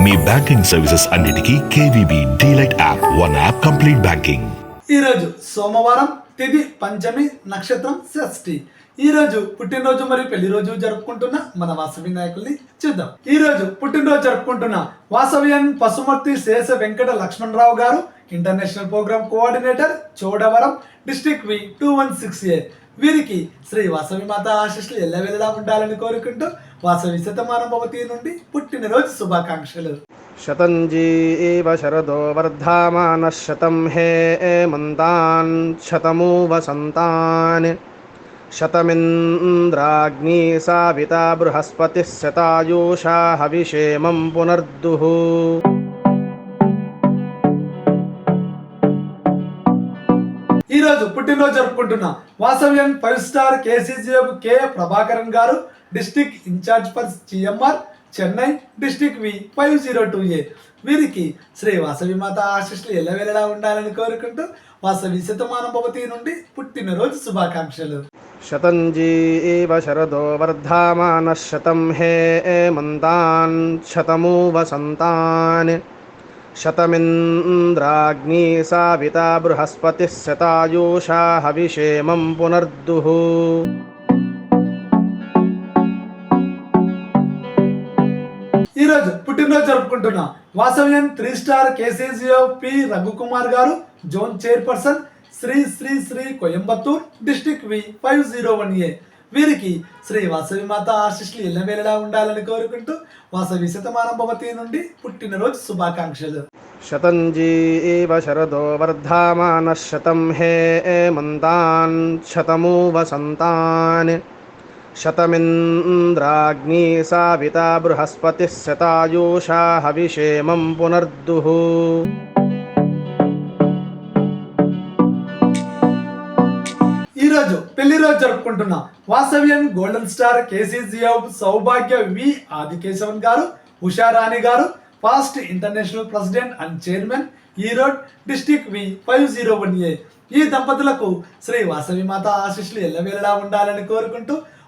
మీ banking services అన్నిటికీ KVB DLite app. One app complete banking ఈరోజు సోమవారం తిథి పంచమి నక్షత్రం షష్ఠి. ఈ రోజు పుట్టినరోజు మరియు పెళ్ళి రోజు జరుపుకుంటున్న మన వాసవి నాయకుల్ని చూద్దాం. ఈ రోజు పుట్టినరోజు జరుపుకుంటున్న వాసవియన్ పశుమర్తి శేష వెంకట లక్ష్మణరావు గారు international programme coordinator Chodavaram district V two one six A వీరికి శ్రీ వాసవి మాత ఆశీస్సులు ఎల్లవేళలా ఉండాలని కోరుకుంటూ వాసవి శతమానం భవతి నుండి పుట్టినరోజు శుభాకాంక్షలు. శతంజీ ఏవ శరదో వర్ధమాన శతం హే మంతాన్ శతమూ వసంతాన్ శతమింద్రాగ్ని సావిత బృహస్పతి శతాయూషా హవిషేమం పునర్దుః. ఈరోజు పుట్టినరోజు జరుపుకుంటున్న వాసవ్యం five star KCGF K Prabhakaran గారు district in charge for CMR Chennai district V five zero two A. వీరికి శ్రీ వాసవి మాత ఆశిస్లు ఎలా వెళ్ళడా ఉండాలని కోరుకుంటూ వాసవి శతమానం భవతి నుండి పుట్టినరోజు శుభాకాంక్షలు. శతంజీ శరదో వర్ధమాన శతం హే మంతాన్ శతమూ వసంతాన్ శతమింద్రాగ్ని సావిత బృహస్పతి శతాయూషా హవిషేమం పునర్దుః. ఈరోజు పుట్టినరోజు జరుపుకుంటున్నా. వాసవ్యం three star KCGO P Raghukumar గారు zone chairperson Sri Sri Sri Coimbatore district V five zero one A. వీరికి శ్రీ వాసవి మాత ఆశిష్లు ఎల్లవేళలా ఉండాలని కోరుకుంటూ వాసవి శతమానం భవతి నుండి పుట్టినరోజు శుభాకాంక్షలు. శతంజీ శరదో వర్ధమాన శతం హే మంతాన్ శతమూ వసంతాన్ शतमिन्द्राग्नी साविता बृहस्पतिः शतायुषा हविषेमं पुनर्दुः ఈ రోజు పెళ్లి రోజు జరుపుకుంటున్న వాసవ్యం golden star KCGF Soubhagya V Adikesavan గారు ఉషారాణి గారు past international president and chairman Erode district V five zero one A ఈ దంపతులకు శ్రీ వాసవి మాత ఆశీస్సులు ఎల్లవేళలా ఉండాలని కోరుకుంటూ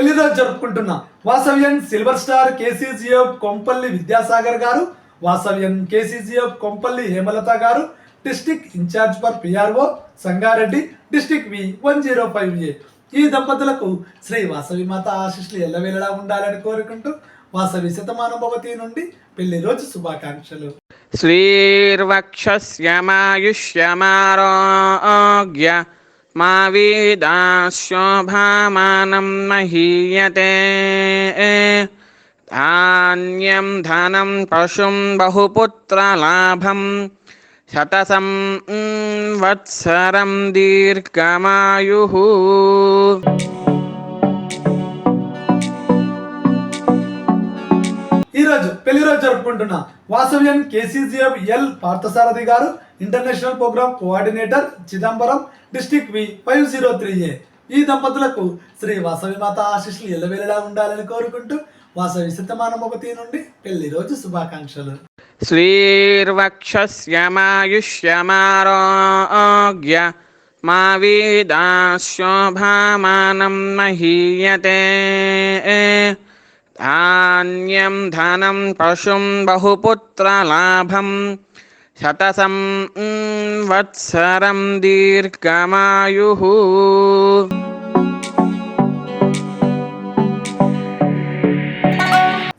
పెళ్ళిరోజు జరుపుకుంటున్న వాసవ్యం silver star KCGF Kompalli Vidyasagar గారు వాసవ్యం కేసీజీఎఫ్ కొంపల్లి హేమలత గారు district in charge for PRO Sangareddy district V one zero five A. ఈ దంపతులకు శ్రీ వాసవి మాత ఆశీస్సులు ఎల్లవేళలా ఉండాలని కోరుకుంటూ వాసవి శతమానుభవతి నుండి పెళ్ళి రోజు శుభాకాంక్షలు. శ్రీర్వక్ష మా వేదాశోభామానం మహీయతే ధాన్యం ధనం పశుం బహుపుత్రలాభం శతసం వత్సరం దీర్ఘమాయు ఈరోజు పెళ్ళి రోజు జరుపుకుంటున్న వాసవ్యం కేసీజీఎం ఎల్ పార్థసారథి గారు international programme coordinator Chidambaram district V five zero three A. ఈ దంపతులకు శ్రీ వాసవి మాత ఆశీస్సులు ఎల్లవేళలా ఉండాలని కోరుకుంటూ వాసవి సిద్ధమానమొకతి నుండి పెళ్ళి రోజు శుభాకాంక్షలు. శ్రీర్వక్షమాయుష్యమారోగ్య మా వీదాశోభామానం మహీయతే. ధాన్యం ధనం పశుం బహుపుత్రలాభం శతసం వత్సరం దీర్ఘమాయు.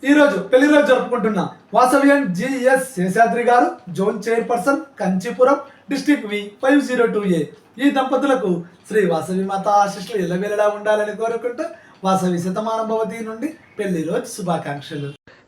ఈరోజు పెళ్ళి రోజు జరుపుకుంటున్న వాసవ్యన్ జిఎస్ శేషాద్రి గారు zone chairperson Kanchipuram district V five zero two A. ఈ దంపతులకు శ్రీ వాసవి మాత ఆశిష్లు ఎల్లవేళలా ఉండాలని కోరుకుంటూ వాసవి శతమానుభవతి నుండి పెళ్ళి రోజు శుభాకాంక్షలు.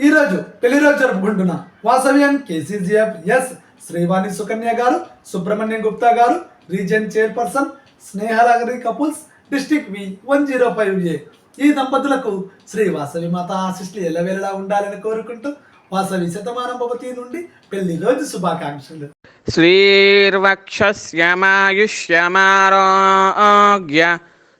ఈరోజు పెళ్ళి రోజు జరుపుకుంటున్న వాసవ్యం కేసీజీఎఫ్ ఎస్ శ్రీవాణి సుకన్య గారు సుబ్రహ్మణ్యం గుప్తా గారు region chairperson స్నేహలగరి couples district V one zero five A. ఈ దంపతులకు శ్రీ వాసవి మాత ఆశిష్లు ఎలవేలా ఉండాలని కోరుకుంటూ వాసవి శతమానం భవతి నుండి పెళ్ళి రోజు శుభాకాంక్షలు. శ్రీర్వక్షమాయుష్యమారోగ్య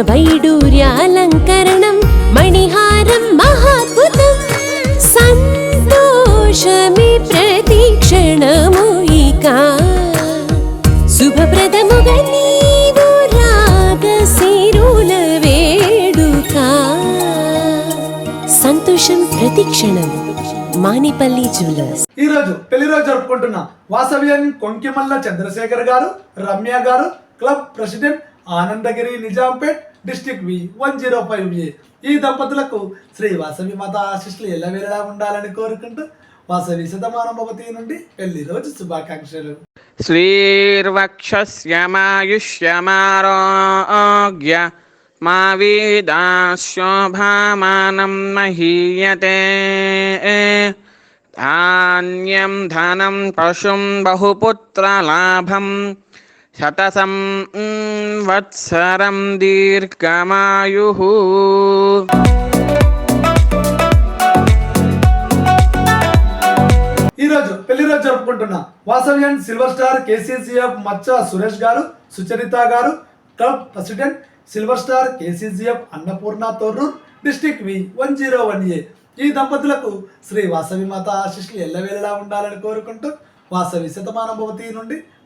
వైడూర్యాలంకరణం మణిహారం మహాద్భుతం. సంతోషమి ప్రతిక్షణము ఇక. శుభప్రదముగా నీవు రాగశిరుల వేడుక. సంతోషం ప్రతిక్షణం మానిపల్లి జ్యువెలర్స్. ఈ రోజు పెళ్ళి రోజు జరుపుకుంటున్న వాసవ్యన్ కొంకిమల్ల చంద్రశేఖర్ గారు రమ్య గారు club president Anandagiri Nizampet district V one zero five A. ఈ దంపతులకు శ్రీ వాసవి మత ఆశిష్లు ఎల్లవేళలా ఉండాలని కోరుకుంటూ వాసవి శతమాన ఒకటి నుండి పెళ్ళి రోజు శుభాకాంక్షలు. శ్రీర్వక్షమాయుష్యమారోగ్య మా వీదాశోభామానం మహీయతే. ధాన్యం ధనం పశుం బహుపుత్రలాభం శతసం వత్సరం దీర్ఘమాయు ఈరోజు పెళ్ళి రోజు జరుపుకుంటున్న వాసవ్యన్ సిల్వర్ స్టార్ కేసీసీఎఫ్ మచ్చ సురేష్ గారు సుచరిత గారు club president silver star KCCF Annapurna Thorrur district V one zero one A. ఈ దంపతులకు శ్రీ వాసవి మాత ఆశిష్లు ఎల్లవేళలా ఉండాలని కోరుకుంటూ వాసవి శతమానభవతి నుండి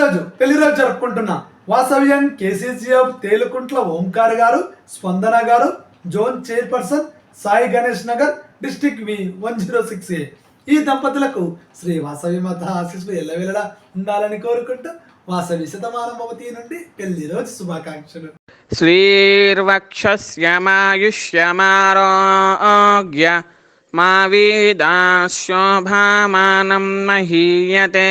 రోజు పెళ్ళి రోజు జరుపుకుంటున్న. వాసవ్యం కేసీసీఎఫ్ తేలుకుంట్ల ఓంకార్ గారు స్పందన గారు zone chairperson Sai Ganesh Nagar district V one zero six A. ఈ దంపతులకు శ్రీ వాసవి మత ఆశీస్సులు ఎల్లవెల్లడా ఉండాలని కోరుకుంటూ వాసవి శతమానమవతి నుండి పెళ్ళి రోజు శుభాకాంక్షలు. శ్రీర్వక్షమాయుష్యమారోగ్య మా వీదాశోభామానం మహీయతే.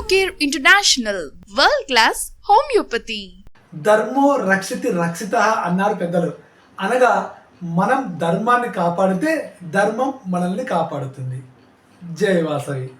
care international world class homeopathy. ధర్మో రక్షితి రక్షిత అన్నారు పెద్దలు. అనగా మనం ధర్మాన్ని కాపాడితే ధర్మం మనల్ని కాపాడుతుంది. జై వాసవి.